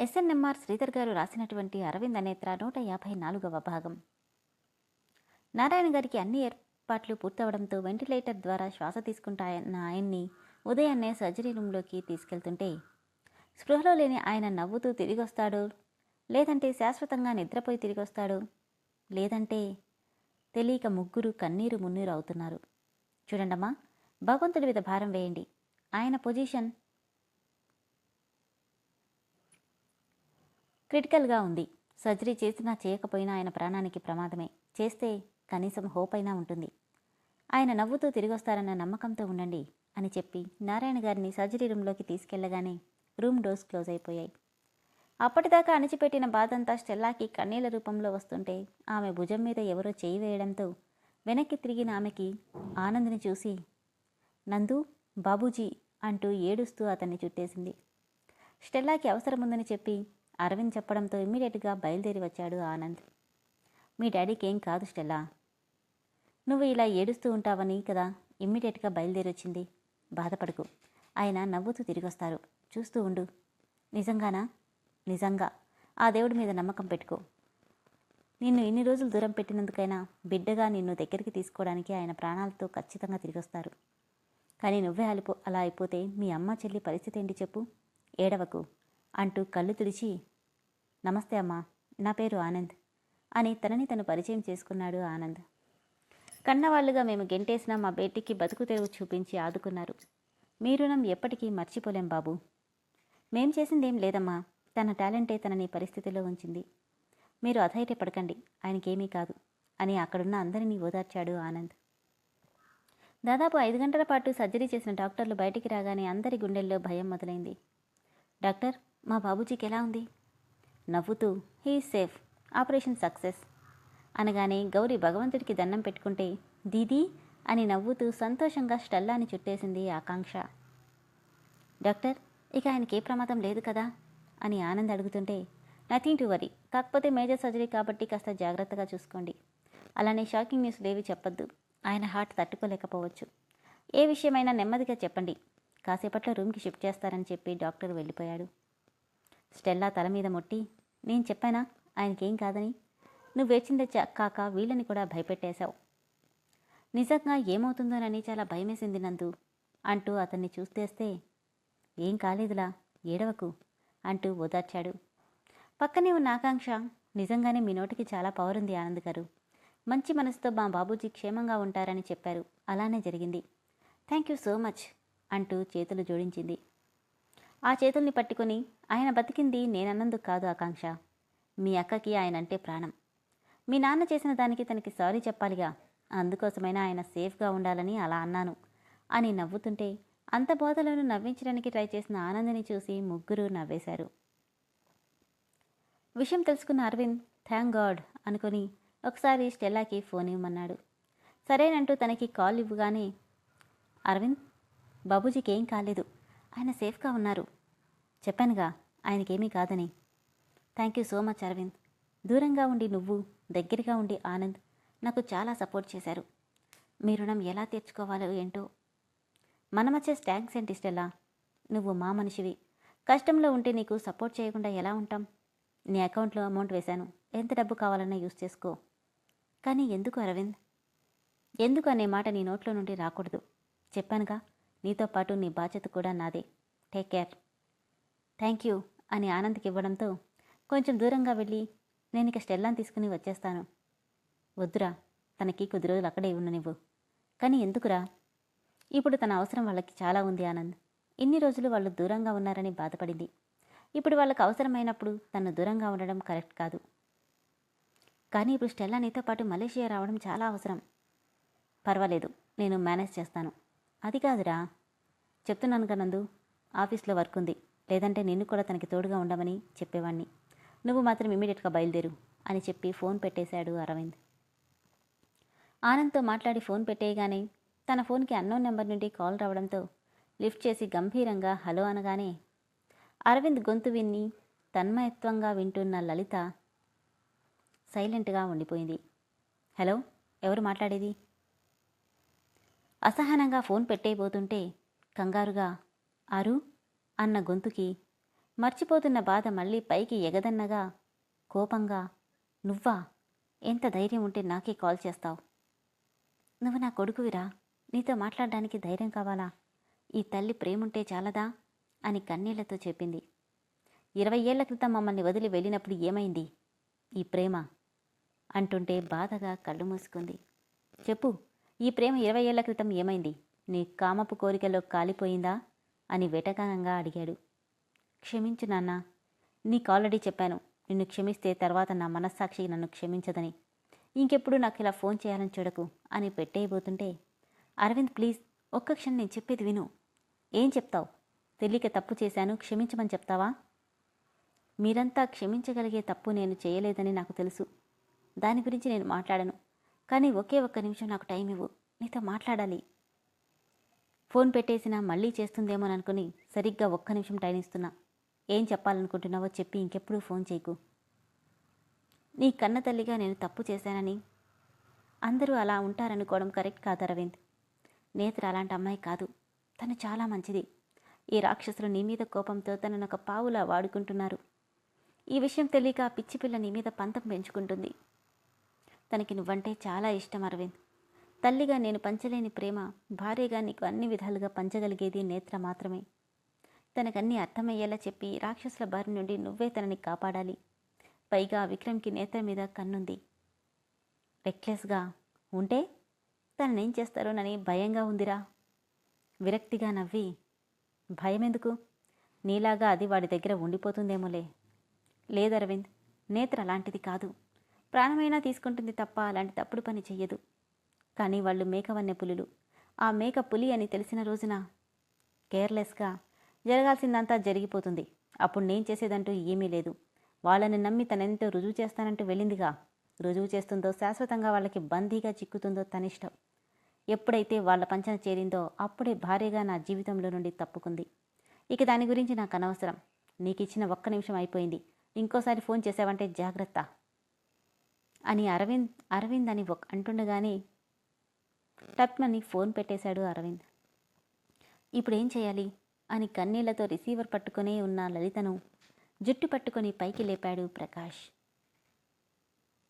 SNMR Sridhar గారు రాసినటువంటి అరవింద్ అనేత్ర నూట యాభై నాలుగవ భాగం. నారాయణ గారికి అన్ని ఏర్పాట్లు పూర్తవడంతో వెంటిలేటర్ ద్వారా శ్వాస తీసుకుంటాయన్న ఆయన్ని ఉదయాన్నే సర్జరీ రూమ్లోకి తీసుకెళ్తుంటే స్పృహలో లేని ఆయన నవ్వుతూ తిరిగొస్తాడు. లేదంటే శాశ్వతంగా నిద్రపోయి తిరిగొస్తాడు. లేదంటే తెలియక ముగ్గురు కన్నీరు మున్నీరు అవుతున్నారు. చూడండమ్మా భగవంతుడి మీద భారం వేయండి. ఆయన పొజిషన్ క్రిటికల్గా ఉంది. సర్జరీ చేసినా చేయకపోయినా ఆయన ప్రాణానికి ప్రమాదమే. చేస్తే కనీసం హోప్ అయినా ఉంటుంది. ఆయన నవ్వుతూ తిరిగొస్తారన్న నమ్మకంతో ఉండండి అని చెప్పి నారాయణ గారిని సర్జరీ రూమ్లోకి తీసుకెళ్ళగానే రూమ్ డోర్స్ క్లోజ్ అయిపోయాయి. అప్పటిదాకా అణిచిపెట్టిన బాధంతా స్టెల్లాకి కన్నీళ్ళ రూపంలో వస్తుంటే ఆమె భుజం మీద ఎవరో చేయి వేయడంతో వెనక్కి తిరిగిన ఆమెకి ఆనందిని చూసి నందు బాబూజీ అంటూ ఏడుస్తూ అతన్ని చుట్టేసింది. స్టెల్లాకి అవసరముందని చెప్పి అరవింద్ చెప్పడంతో ఇమ్మీడియట్గా బయలుదేరి వచ్చాడు ఆనంద్. మీ డాడీకి ఏం కాదు స్టెల్లా. నువ్వు ఇలా ఏడుస్తూ ఉంటావని కదా ఇమ్మీడియట్గా బయలుదేరి వచ్చింది బాధపడకు. ఆయన నవ్వుతూ తిరిగొస్తారు. చూస్తూ ఉండు. నిజంగానా? నిజంగా. ఆ దేవుడి మీద నమ్మకం పెట్టుకో. నిన్ను ఇన్ని రోజులు దూరం పెట్టినందుకైనా బిడ్డగా నిన్ను దగ్గరికి తీసుకోవడానికి ఆయన ప్రాణాలతో ఖచ్చితంగా తిరిగొస్తారు. కానీ నువ్వే అలిపో అలా అయిపోతే మీ అమ్మ చెల్లి పరిస్థితి ఏంటి చెప్పు? ఏడవకు అంటూ కళ్ళు తుడిచి నమస్తే అమ్మా నా పేరు ఆనంద్. అని తనని తను పరిచయం చేసుకున్నాడు ఆనంద్. కన్నవాళ్ళుగా మేము గెంటేసిన మా బేటికి బతుకు తెరువు చూపించి ఆదుకున్నారు. మీ రుణం ఎప్పటికీ మర్చిపోలేం బాబు. మేం చేసిందేం లేదమ్మా తన టాలెంటే తనని పరిస్థితిలో ఉంచింది. మీరు అధైర్యపడకండి ఆయనకేమీ కాదు అని అక్కడున్న అందరినీ ఓదార్చాడు ఆనంద్. దాదాపు ఐదు గంటల పాటు సర్జరీ చేసిన డాక్టర్లు బయటికి రాగానే అందరి గుండెల్లో భయం మొదలైంది. డాక్టర్ మా బాబూజీకి ఎలా ఉంది? నవ్వుతూ హీ సేఫ్ ఆపరేషన్ సక్సెస్ అనగానే గౌరీ భగవంతుడికి దండం పెట్టుకుంటే దీదీ అని నవ్వుతూ సంతోషంగా స్టెల్లాని చుట్టేసింది ఆకాంక్ష. డాక్టర్ ఇక ఆయనకి ఏ ప్రమాదం లేదు కదా? అని ఆనంద్ అడుగుతుంటే నథింగ్ టు వరీ కాకపోతే మేజర్ సర్జరీ కాబట్టి కాస్త జాగ్రత్తగా చూసుకోండి. అలానే షాకింగ్ న్యూస్ లేవి చెప్పొద్దు ఆయన హార్ట్ తట్టుకోలేకపోవచ్చు. ఏ విషయమైనా నెమ్మదిగా చెప్పండి కాసేపట్లో రూమ్కి షిఫ్ట్ చేస్తారని చెప్పి డాక్టర్ వెళ్ళిపోయాడు. స్టెల్లా తల మీద మొట్టి నేను చెప్పానా? ఆయనకేం కాదని? నువ్వు వేచిందే చ- కాక వీళ్ళని కూడా భయపెట్టేశావు. నిజంగా ఏమవుతుందోనని చాలా భయమేసింది నందు. అంటూ అతన్ని చూస్తేస్తే ఏం కాలేదులా ఏడవకు అంటూ ఓదార్చాడు. పక్కనే ఉన్న ఆకాంక్ష నిజంగానే మీ నోటికి చాలా పవర్ ఉంది ఆనంద్ గారు. మంచి మనసుతో మా బాబూజీ క్షేమంగా ఉంటారని చెప్పారు. అలానే జరిగింది. థ్యాంక్ యూ సో మచ్ అంటూ చేతులు జోడించింది. ఆ చేతుల్ని పట్టుకుని ఆయన బతికింది నేనన్నందుకు కాదు ఆకాంక్ష. మీ అక్కకి ఆయన అంటే ప్రాణం. మీ నాన్న చేసిన దానికి తనకి సారీ చెప్పాలిగా. అందుకోసమైనా ఆయన సేఫ్గా ఉండాలని అలా అన్నాను. అని నవ్వుతుంటే అంత బోధలను నవ్వించడానికి ట్రై చేసిన ఆనందని చూసి ముగ్గురు నవ్వేశారు. విషయం తెలుసుకున్న అరవింద్ థ్యాంక్ గాడ్ అనుకొని ఒకసారి స్టెల్లాకి ఫోన్ ఇవ్వమన్నాడు. సరేనంటూ తనకి కాల్ ఇవ్వగానే. అరవింద్ బాబూజీకి ఏం కాలేదు. ఆయన సేఫ్గా ఉన్నారు. చెప్పానుగా ఆయనకేమీ కాదని. Thank you so much Aravind. దూరంగా ఉండి నువ్వు దగ్గరగా ఉండి ఆనంద్ నాకు చాలా సపోర్ట్ చేశారు. మీ రుణం ఎలా తీర్చుకోవాలో ఏంటో? మనమచ్చే మధ్య థ్యాంక్స్ ఏంటి స్టెల్లా నువ్వు మా మనిషివి. కష్టంలో ఉంటే నీకు సపోర్ట్ చేయకుండా ఎలా ఉంటాం? నీ అకౌంట్లో అమౌంట్ వేశాను. ఎంత డబ్బు కావాలన్నా యూస్ చేసుకో. కానీ ఎందుకు అరవింద్? ఎందుకు అనే మాట నీ నోట్లో నుండి రాకూడదు. చెప్పానుగా నీతో పాటు నీ బాధ్యత కూడా నాదే. టేక్ కేర్ థ్యాంక్ యూ అని ఆనంద్కి ఇవ్వడంతో కొంచెం దూరంగా వెళ్ళి నేను ఇక స్టెల్లాన్ తీసుకుని వచ్చేస్తాను. వద్దురా తనకి కొద్ది రోజులు అక్కడే ఉన్న నువ్వు కానీ ఎందుకురా? ఇప్పుడు తన అవసరం వాళ్ళకి చాలా ఉంది ఆనంద్. ఇన్ని రోజులు వాళ్ళు దూరంగా ఉన్నారని బాధపడింది. ఇప్పుడు వాళ్ళకు అవసరమైనప్పుడు తను దూరంగా ఉండడం కరెక్ట్ కాదు. కానీ ఇప్పుడు స్టెల్లా నీతో పాటు మలేషియా రావడం చాలా అవసరం. పర్వాలేదు నేను మేనేజ్ చేస్తాను. అది కాదురా. చెప్తున్నాను కనందు ఆఫీస్లో వర్క్ ఉంది. లేదంటే నిన్ను కూడా తనకి తోడుగా ఉండమని చెప్పేవాణ్ణి. నువ్వు మాత్రం ఇమీడియట్గా బయలుదేరు అని చెప్పి ఫోన్ పెట్టేశాడు అరవింద్. ఆనంద్తో మాట్లాడి ఫోన్ పెట్టేయగానే తన ఫోన్కి అన్నోన్ నెంబర్ నుండి కాల్ రావడంతో లిఫ్ట్ చేసి గంభీరంగా హలో అనగానే అరవింద్ గొంతు విన్ని తన్మయత్వంగా వింటున్న లలిత సైలెంట్గా ఉండిపోయింది. హలో ఎవరు మాట్లాడేది? అసహనంగా ఫోన్ పెట్టేయబోతుంటే కంగారుగా అరు అన్న గొంతుకి మర్చిపోతున్న బాధ మళ్ళీ పైకి ఎగదన్నగా కోపంగా నువ్వా? ఎంత ధైర్యం ఉంటే నాకే కాల్ చేస్తావు? నువ్వు నా కొడుకువిరా? నీతో మాట్లాడడానికి ధైర్యం కావాలా? ఈ తల్లి ప్రేముంటే చాలదా? అని కన్నీళ్ళతో చెప్పింది. ఇరవై ఏళ్ళ క్రితం మమ్మల్ని వదిలి వెళ్ళినప్పుడు ఏమైంది? ఈ ప్రేమ? అంటుంటే బాధగా కళ్ళు మూసుకుంది. చెప్పు ఈ ప్రేమ ఇరవై ఏళ్ళ క్రితం ఏమైంది? నీ కామపు కోరికలో కాలిపోయిందా? అని వేటగానంగా అడిగాడు. క్షమించు నాన్న నీకు ఆల్రెడీ చెప్పాను. నిన్ను క్షమిస్తే తర్వాత నా మనస్సాక్షి నన్ను క్షమించదని. ఇంకెప్పుడు నాకు ఇలా ఫోన్ చేయాలని చూడకు అని పెట్టేయబోతుంటే అరవింద్ ప్లీజ్ ఒక్క క్షణం నేను చెప్పేది విను. ఏం చెప్తావు? తెలియక తప్పు చేశాను క్షమించమని చెప్తావా? మీరంతా క్షమించగలిగే తప్పు నేను చేయలేదని నాకు తెలుసు. దాని గురించి నేను మాట్లాడను. కానీ ఒకే ఒక్క నిమిషం నాకు టైం ఇవ్వు. నీతో మాట్లాడాలి. ఫోన్ పెట్టేసినా మళ్ళీ చేస్తుందేమోననుకుని సరిగ్గా ఒక్క నిమిషం టైం ఇస్తున్నా. ఏం చెప్పాలనుకుంటున్నావో చెప్పి ఇంకెప్పుడు ఫోన్ చేయకు. నీ కన్న తల్లిగా నేను తప్పు చేశానని అందరూ అలా ఉంటారనుకోవడం కరెక్ట్ కాదు అరవింద్. నేత్ర అలాంటి అమ్మాయి కాదు. తను చాలా మంచిది. ఈ రాక్షసులు నీ మీద కోపంతో తనను ఒక పావులా వాడుకుంటున్నారు. ఈ విషయం తెలియక పిచ్చి పిల్ల నీ మీద పంతం పెంచుకుంటుంది. తనకి నువ్వంటే చాలా ఇష్టం అరవింద్. తల్లిగా నేను పంచలేని ప్రేమ భార్యగా నీకు అన్ని విధాలుగా పంచగలిగేది నేత్ర మాత్రమే. తనకన్నీ అర్థమయ్యేలా చెప్పి రాక్షసుల బారి నుండి నువ్వే తనని కాపాడాలి. పైగా విక్రమ్కి నేత్ర మీద కన్నుంది. రెక్లెస్గా ఉంటే తననేం చేస్తారోనని భయంగా ఉందిరా. విరక్తిగా నవ్వి భయం ఎందుకు నీలాగా అది వాడి దగ్గర ఉండిపోతుందేమోలే. లేదు అరవింద్ నేత్ర అలాంటిది కాదు. ప్రాణమైనా తీసుకుంటుంది తప్ప అలాంటి తప్పుడు పని చెయ్యదు. కానీ వాళ్ళు మేకవన్నె పులులు. ఆ మేక పులి అని తెలిసిన రోజున కేర్లెస్గా జరగాల్సిందంతా జరిగిపోతుంది. అప్పుడు నేను చేసేదంటూ ఏమీ లేదు. వాళ్ళని నమ్మి తనెంతో రుజువు చేస్తానంటూ వెళ్ళిందిగా. రుజువు చేస్తుందో శాశ్వతంగా వాళ్ళకి బందీగా చిక్కుతుందో తనిష్టం ఎప్పుడైతే వాళ్ళ పంచన చేరిందో అప్పుడే భార్యగా నా జీవితంలో నుండి తప్పుకుంది. ఇక దాని గురించి నాకు అనవసరం. నీకు ఇచ్చిన ఒక్క నిమిషం అయిపోయింది. ఇంకోసారి ఫోన్ చేసావంటే జాగ్రత్త. అని అరవింద్ అరవింద్ అని ఒక అంటుండగానే టప్మని ఫోన్ పెట్టేశాడు అరవింద్. ఇప్పుడు ఏం చేయాలి? అని కన్నీళ్ళతో రిసీవర్ పట్టుకునే ఉన్న లలితను జుట్టు పట్టుకొని పైకి లేపాడు ప్రకాష్.